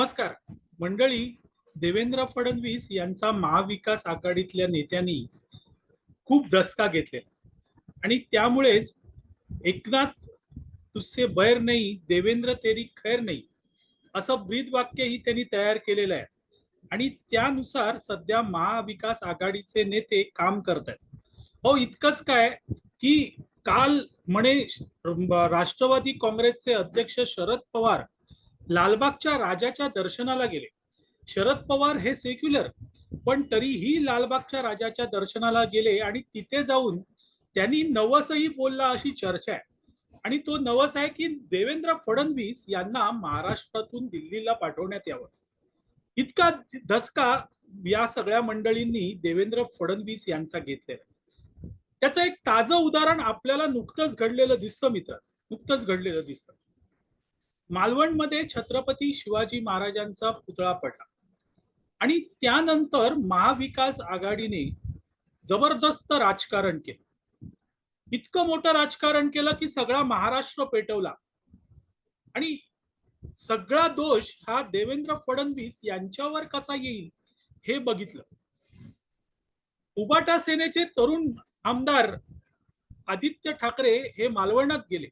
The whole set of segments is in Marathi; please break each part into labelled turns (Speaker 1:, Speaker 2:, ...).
Speaker 1: नमस्कार. मंडळी देवेंद्र फडणवीस यांचा महाविकास आघाडीतल्या नेत्यांनी खूप धसका घेतलेला आणि त्यामुळेच एकनाथ तुझसे बैर नाही देवेंद्र तेरी खैर नाही असं ब्रीद वाक्यही त्यांनी तयार केलेलं आहे. आणि त्यानुसार सध्या महाविकास आघाडीचे नेते काम करत आहेत. हो इतकंच काय की काल म्हणे राष्ट्रवादी काँग्रेसचे अध्यक्ष शरद पवार लालबागच्या राजाच्या दर्शनाला गेले. शरद पवार हे सेक्युलर पण तरीही लालबागच्या राजाच्या दर्शनाला गेले आणि तिथे जाऊन त्यांनी नवसही बोलला अशी चर्चा आहे. आणि तो नवस आहे की देवेंद्र फडणवीस यांना महाराष्ट्रातून दिल्लीला पाठवण्यात यावं. इतका धसका या सगळ्या मंडळींनी देवेंद्र फडणवीस यांचा घेतलेला त्याचं एक ताजं उदाहरण आपल्याला नुकतंच घडलेलं दिसतं मित्र नुकतंच घडलेलं दिसतं. मालवणमध्ये छत्रपती शिवाजी महाराजांचा पुतळा पडला. आणि त्यानंतर महाविकास आघाडीने जबरदस्त राजकारण केलं. इतकं मोठं राजकारण केलं की सगळा महाराष्ट्र पेटवला. आणि सगळा दोष हा देवेंद्र फडणवीस यांच्यावर कसा येईल हे बघितलं. उबाटा सेनेचे तरुण आमदार आदित्य ठाकरे हे मालवणात गेले.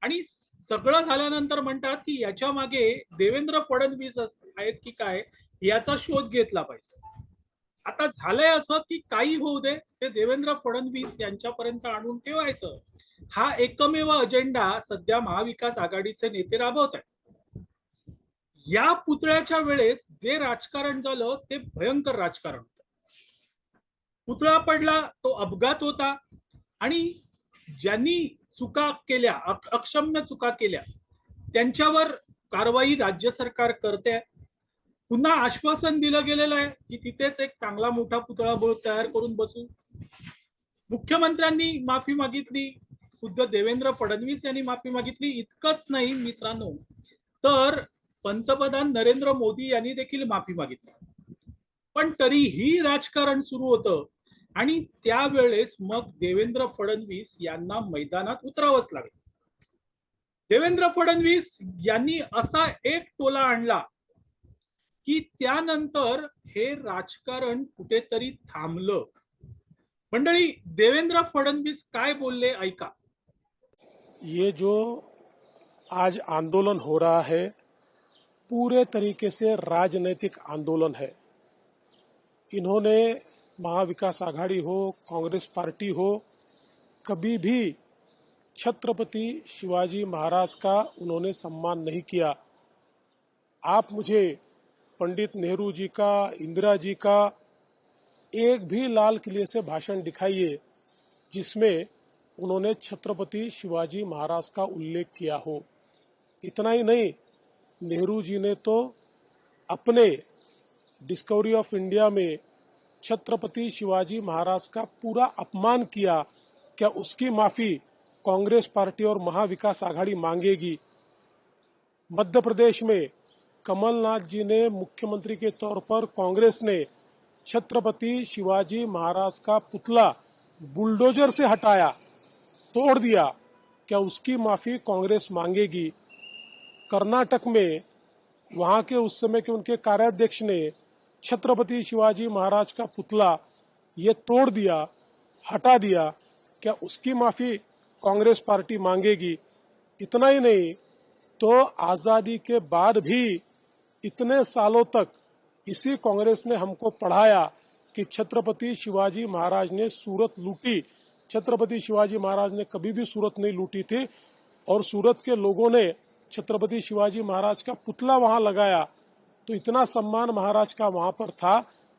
Speaker 1: आणि सगळं झाल्यानंतर म्हणतात की याच्या मागे देवेंद्र फडणवीस आहेत की काय याचा शोध घेतला पाहिजे. आता झालंय असं की काही होऊ दे ते देवेंद्र फडणवीस यांच्यापर्यंत आणून ठेवायचं. हा एकमेव अजेंडा सध्या महाविकास आघाडीचे नेते राबवत आहेत. या पुतळ्याच्या वेळेस जे राजकारण झालं ते भयंकर राजकारण होत. पुतळा पडला तो अपघात होता. आणि ज्यांनी चुका केल्या अक्षम्य चुका केल्या त्यांच्यावर कारवाई राज्य सरकार करते पुन्हा आश्वासन दिलं गेलेलं आहे की तिथेच एक चांगला मोठा पुतळा तयार करून बसू. मुख्यमंत्र्यांनी माफी मागितली खुद्द देवेंद्र फडणवीस यांनी माफी मागितली इतकंच नाही मित्रांनो. तर पंतप्रधान नरेंद्र मोदी यांनी देखील माफी मागितली. पण तरीही राजकारण सुरू होतं. आणि त्यावेळेस मग देवेंद्र फडणवीस यांना मैदानात उतरावंच लागेल. देवेंद्र फडणवीस यांनी असा एक टोला आणला की त्यानंतर हे राजकारण कुठेतरी थांबलं. मंडळी देवेंद्र फडणवीस काय बोलले ऐका.
Speaker 2: ये जो आज आंदोलन हो रहा है पूरे तरीके से राजनीतिक आंदोलन है। इन्होंने महाविकास आघाड़ी हो, कांग्रेस पार्टी हो, कभी भी छत्रपति शिवाजी महाराज का उन्होंने सम्मान नहीं किया। आप मुझे पंडित नेहरू जी का, इंदिरा जी का एक भी लाल किले से भाषण दिखाइए, जिसमें उन्होंने छत्रपति शिवाजी महाराज का उल्लेख किया हो। इतना ही नहीं, नेहरू जी ने तो अपने डिस्कवरी ऑफ़ इंडिया में छत्रपति शिवाजी महाराज का पूरा अपमान किया, क्या उसकी माफ़ी कांग्रेस पार्टी और महाविकास आघाड़ी मांगेगी? मध्य प्रदेश में कमलनाथ जी ने मुख्यमंत्री के तौर पर कांग्रेस ने छत्रपति शिवाजी महाराज का पुतला बुलडोजर से हटाया, तोड़ दिया, क्या उसकी माफ़ी कांग्रेस मांगेगी? कर्नाटक में, वहाँ के उस समय के उनके कार्याध्यक्ष ने छत्रपति शिवाजी महाराज का पुतला ये तोड़ दिया, हटा दिया, क्या उसकी माफ़ी कांग्रेस पार्टी मांगेगी? इतना ही नहीं तो आज़ादी के बाद भी इतने सालों तक इसी कांग्रेस ने हमको पढ़ाया कि छत्रपति शिवाजी महाराज ने सूरत लूटी। छत्रपति शिवाजी महाराज ने कभी भी सूरत नहीं लूटी थी और सूरत के लोगों ने छत्रपति शिवाजी महाराज का पुतला वहाँ लगाया। तो इतना सम्मान महाराज का वहाँ पर था।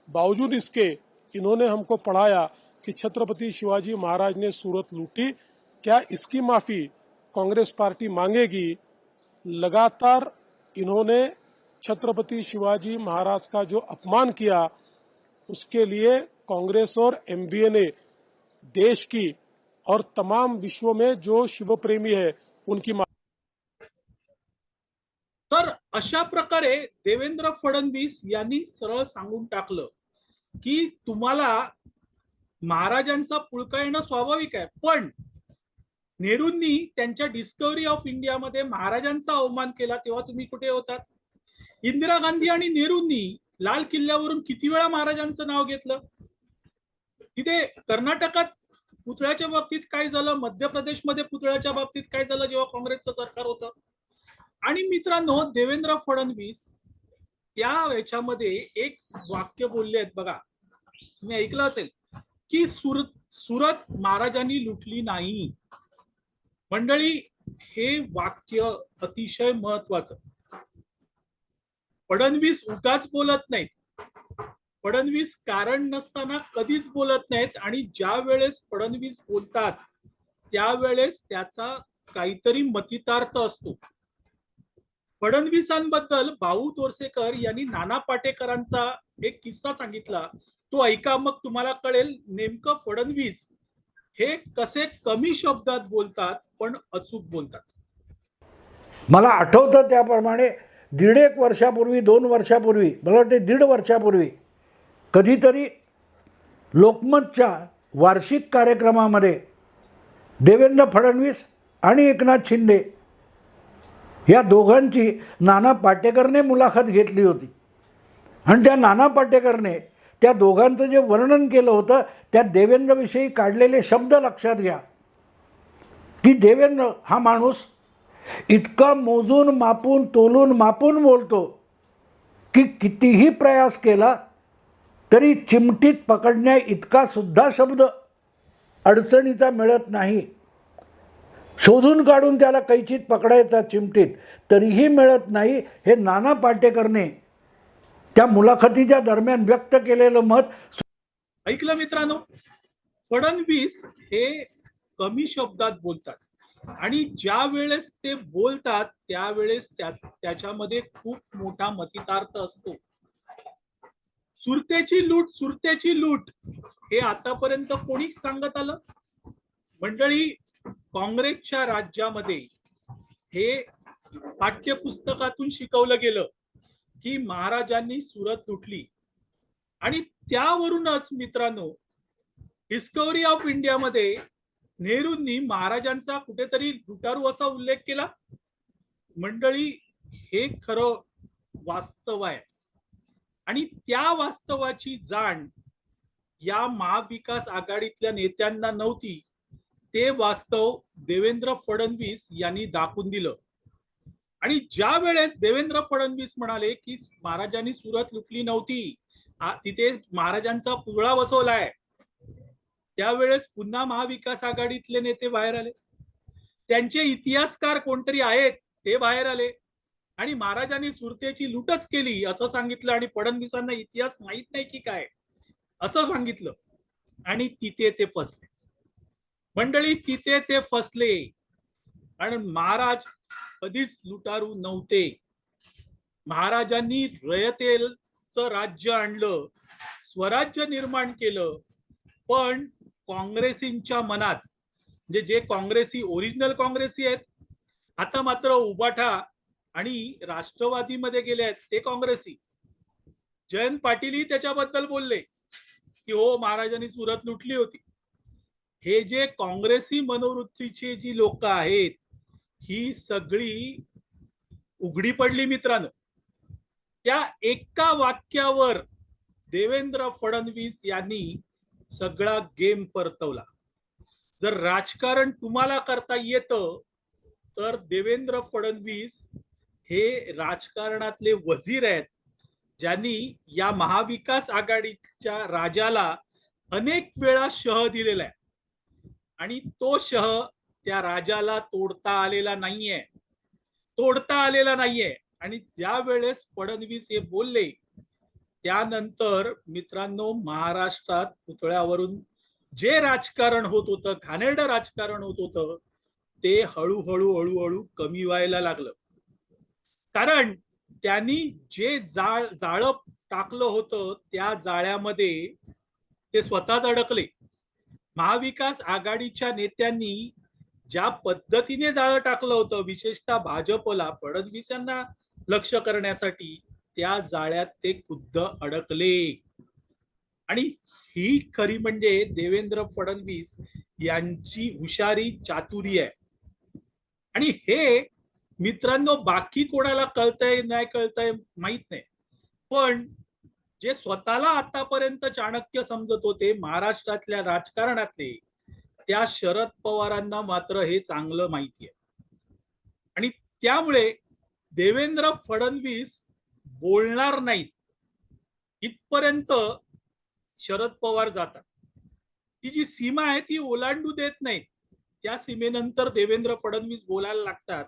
Speaker 2: बावजूद इसके इन्होंने हमको पढ़ाया कि छत्रपति शिवाजी महाराज ने सूरत लूटी। क्या इसकी माफ़ी कांग्रेस पार्टी मांगेगी? लगातार इन्होंने छत्रपति शिवाजी महाराज का जो अपमान किया, उसके लिए कांग्रेस और एमवीए ने देश की और तमाम विश्व में जो शिव प्रेमी है, उनकी
Speaker 1: अशा प्रकारे देवेंद्र फडणवीस यांनी सरळ सांगून टाकलं की तुम्हाला महाराजांचा पुळका येणं स्वाभाविक आहे पण नेहरूंनी त्यांच्या डिस्कवरी ऑफ इंडियामध्ये महाराजांचा अवमान केला तेव्हा तुम्ही कुठे होतात? इंदिरा गांधी आणि नेहरूंनी लाल किल्ल्यावरून किती वेळा महाराजांचं नाव घेतलं? तिथे कर्नाटकात पुतळ्याच्या बाबतीत काय झालं? मध्य प्रदेशमध्ये पुतळ्याच्या बाबतीत काय झालं जेव्हा काँग्रेसचं सरकार होतं? आणि मित्रांनो देवेंद्र फडणवीस त्या याच्यामध्ये एक वाक्य बोलले आहेत बघा. मी ऐकलं असेल की सुरत सुरत महाराजांनी लुटली नाही. मंडळी हे वाक्य अतिशय महत्वाचं फडणवीस उगाच बोलत नाहीत. फडणवीस कारण नसताना कधीच बोलत नाहीत आणि ज्या वेळेस फडणवीस बोलतात त्यावेळेस त्याचा काहीतरी मतितार्थ असतो. फडणवीसांबद्दल भाऊ तोरसेकर यांनी नाना पाटेकरांचा एक किस्सा सांगितला. तो ऐका मग तुम्हाला कळेल नेमकं फडणवीस हे कसे कमी शब्दात बोलतात पण अचूक बोलतात.
Speaker 3: मला आठवतं त्याप्रमाणे दीड एक वर्षापूर्वी दोन वर्षापूर्वी मला वाटते दीड वर्षापूर्वी कधीतरी लोकमतच्या वार्षिक कार्यक्रमामध्ये देवेंद्र फडणवीस आणि एकनाथ शिंदे या दोघांची नाना पाटेकरने मुलाखत घेतली होती. आणि त्या नाना पाटेकरने त्या दोघांचं जे वर्णन केलं होतं त्या देवेंद्रविषयी काढलेले शब्द लक्षात घ्या. की देवेंद्र हा माणूस इतका मोजून मापून तोलून मापून बोलतो की कितीही प्रयास केला तरी चिमटीत पकडण्या इतका सुद्धा शब्द अडचणीचा मिळत नाही. शोधून काढून त्याला कैचीत पकडायचा चिमटीत. तरीही मिळत नाही हे नाना पाटेकरने त्या मुलाखतीच्या दरम्यान व्यक्त केलेलं मत.
Speaker 1: ऐकलं मित्रांनो? फडणवीस हे कमी शब्दात बोलतात. आणि ज्या वेळेस ते बोलतात त्यावेळेस त्या त्याच्यामध्ये खूप मोठा मतितार्थ असतो. सुरतेची लूट सुरतेची लूट हे आतापर्यंत कोणी सांगत आलं? मंडळी काँग्रेसच्या राज्यामध्ये हे पाठ्यपुस्तकातून शिकवलं गेलं की महाराजांनी सुरत लुटली. आणि त्यावरूनच मित्रांनो डिस्कवरी ऑफ इंडियामध्ये नेहरूंनी महाराजांचा कुठेतरी लुटारू असा उल्लेख केला. मंडळी हे खरं वास्तव आहे. आणि त्या वास्तवाची जाण या महाविकास आघाडीतल्या नेत्यांना नव्हती. ते वास्तव देवेंद्र फडणवीस यांनी दाखवून दिलं. आणि ज्या वेळेस देवेंद्र फडणवीस म्हणाले की महाराजांनी सुरत लुटली नव्हती तिथे महाराजांचा पुतळा बसवलाय. त्यावेळेस पुन्हा महाविकास आघाडीतले नेते बाहेर आले. त्यांचे इतिहासकार कोणतरी आहेत ते बाहेर आले. आणि महाराजांनी सुरतेची लूटच केली असं सांगितलं आणि फडणवीसांना इतिहास माहीत नाही की काय असं सांगितलं. आणि तिथे ते फसले. मंडळी तिथे ते फसले. आणि महाराज कधीच लुटारू नव्हते. महाराजांनी रयतेलचं राज्य आणलं स्वराज्य निर्माण केलं पण काँग्रेसींच्या मनात म्हणजे जे काँग्रेसी ओरिजिनल काँग्रेसी आहेत आता मात्र उबाठा आणि राष्ट्रवादीमध्ये गेले आहेत ते काँग्रेसी. जयंत पाटीलही त्याच्याबद्दल बोलले की हो महाराजांनी सुरत लुटली होती. हे जे काँग्रेसी मनोवृत्तीची जी लोक आहेत ही सगळी उघडी पडली मित्रांनो. त्या एका वाक्यावर देवेंद्र फडणवीस यांनी सगळा गेम परतवला. जर राजकारण तुम्हाला करता येतं तर देवेंद्र फडणवीस हे राजकारणातले वजीर आहेत ज्यांनी या महाविकास आघाडीच्या राजाला अनेक वेळा शह दिलेला आहे. आणि तो शह त्या राजाला तोडता आलेला नाहीये. तोडता आलेला नाहीये. आणि ज्या वेळेस फडणवीस हे बोलले त्यानंतर मित्रांनो महाराष्ट्रात पुतळ्यावरून जे राजकारण होत होतं घाणेरडं राजकारण होत होतं ते हळूहळू हळूहळू कमी व्हायला लागलं. कारण त्यांनी जे जाळ जाळं टाकलं होतं त्या जाळ्यामध्ये ते स्वतःच अडकले. महाविकास आघाडीच्या नेत्यांनी ज्या पद्धतीने जाळं टाकलं होतं विशेषतः भाजपला फडणवीस यांना लक्ष करण्यासाठी त्या जाळ्यात ते खुद्द अडकले. आणि ही खरी म्हणजे देवेंद्र फडणवीस यांची हुशारी चातुरी आहे. आणि हे मित्रांनो बाकी कोणाला कळतंय नाही कळतंय माहीत नाही. पण जे स्वतःला आतापर्यंत चाणक्य समजत होते महाराष्ट्रातल्या राजकारणातले त्या शरद पवारांना मात्र हे चांगलं माहिती आहे आणि त्यामुळे देवेंद्र फडणवीस बोलणार नाहीत. इथपर्यंत शरद पवार जातात. ती जी सीमा आहे ती ओलांडू देत नाहीत. त्या सीमेनंतर देवेंद्र फडणवीस बोलायला लागतात.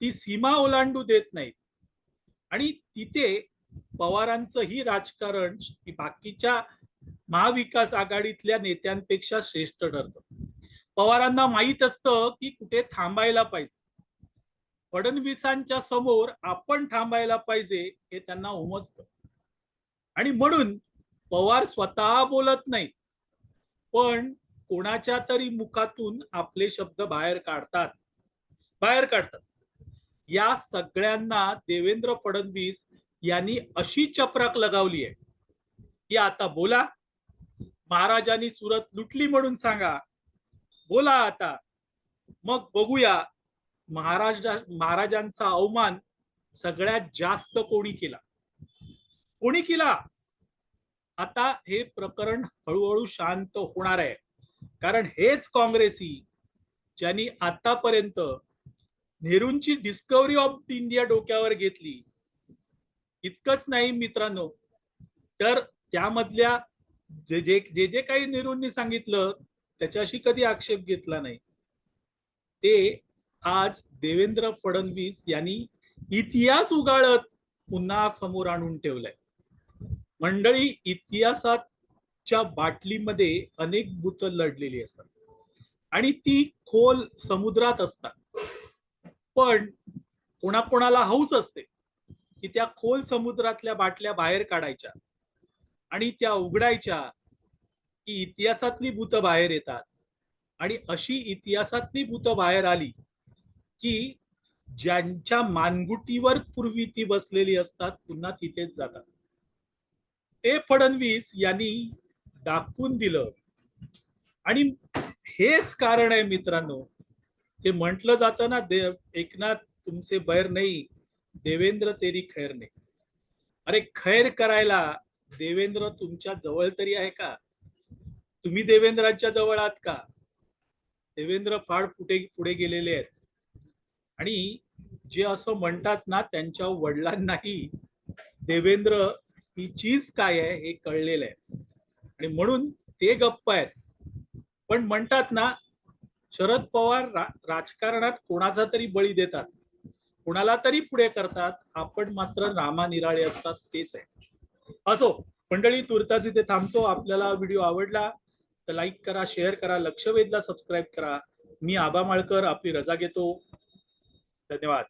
Speaker 1: ती सीमा ओलांडू देत नाहीत. आणि तिथे पवारांचंही राजकारण बाकीच्या महाविकास आघाडीतल्या नेत्यांपेक्षा श्रेष्ठ ठरतं. पवारांना माहीत असतं की कुठे थांबायला पाहिजे. फडणवीसांच्या समोर आपण थांबायला पाहिजे हे त्यांना उमजत. आणि म्हणून पवार स्वतः बोलत नाहीत. पण कोणाच्या तरी मुखातून आपले शब्द बाहेर काढतात. बाहेर काढतात. या सगळ्यांना देवेंद्र फडणवीस यांनी अशी चपराक लगावली आहे की आता बोला. महाराजांनी सुरत लुटली म्हणून सांगा. बोला आता. मग बघूया. महाराज महाराजांचा अवमान सगळ्यात जास्त कोणी केला? कोणी केला? आता हे प्रकरण हळूहळू शांत होणार आहे. कारण हेच काँग्रेसी ज्यांनी आतापर्यंत नेहरूंची डिस्कवरी ऑफ इंडिया डोक्यावर घेतली इतकंच नाही मित्रांनो. तर त्यामधल्या जे जे जे जे काही नेहरूंनी सांगितलं त्याच्याशी कधी आक्षेप घेतला नाही. ते आज देवेंद्र फडणवीस यांनी इतिहास उगाळत पुन्हा समोर आणून ठेवलाय. मंडळी इतिहासाच्या बाटलीमध्ये अनेक भूत लढलेली असतात. आणि ती खोल समुद्रात असतात. पण कोणाकोणाला हौस असते. की त्या खोल समुद्रातल्या बाटल्या बाहेर काढायच्या आणि त्या उघडायच्या की इतिहासातली भूत बाहेर येतात. आणि अशी इतिहासातली भूत बाहेर आली की ज्यांच्या मानगुटीवर पूर्वी ती बसलेली असतात पुन्हा तिथेच जातात. ते फडणवीस यांनी दाखवून दिलं. आणि हेच कारण आहे मित्रांनो ते म्हटलं जातं ना दे एकनाथ तुमचे बैर नाही देवेंद्र तेरी खैर नाही अरे खैर करायला देवेंद्र तुमच्या जवळ तरी आहे का? तुम्ही देवेंद्रांच्या जवळ आहात का? देवेंद्र फार पुढे पुढे गेलेले आहेत. आणि जे असं म्हणतात ना त्यांच्या वडिलांनाही देवेंद्र ही चीज काय आहे हे कळलेलं आहे. आणि म्हणून ते गप्प आहेत. पण म्हणतात ना शरद पवार रा, राजकारणात कोणाचा तरी बळी देतात. कोणाला तरी पुढे करतात आपण मात्र रामा निराळे असतात तेच आहे. असो मंडळी तुर्तास इथे थांबतो. आपल्याला व्हिडिओ आवडला तर लाईक करा शेअर करा लक्ष वेधला सबस्क्राईब करा. मी आबा माळकर आपली रजा घेतो. धन्यवाद.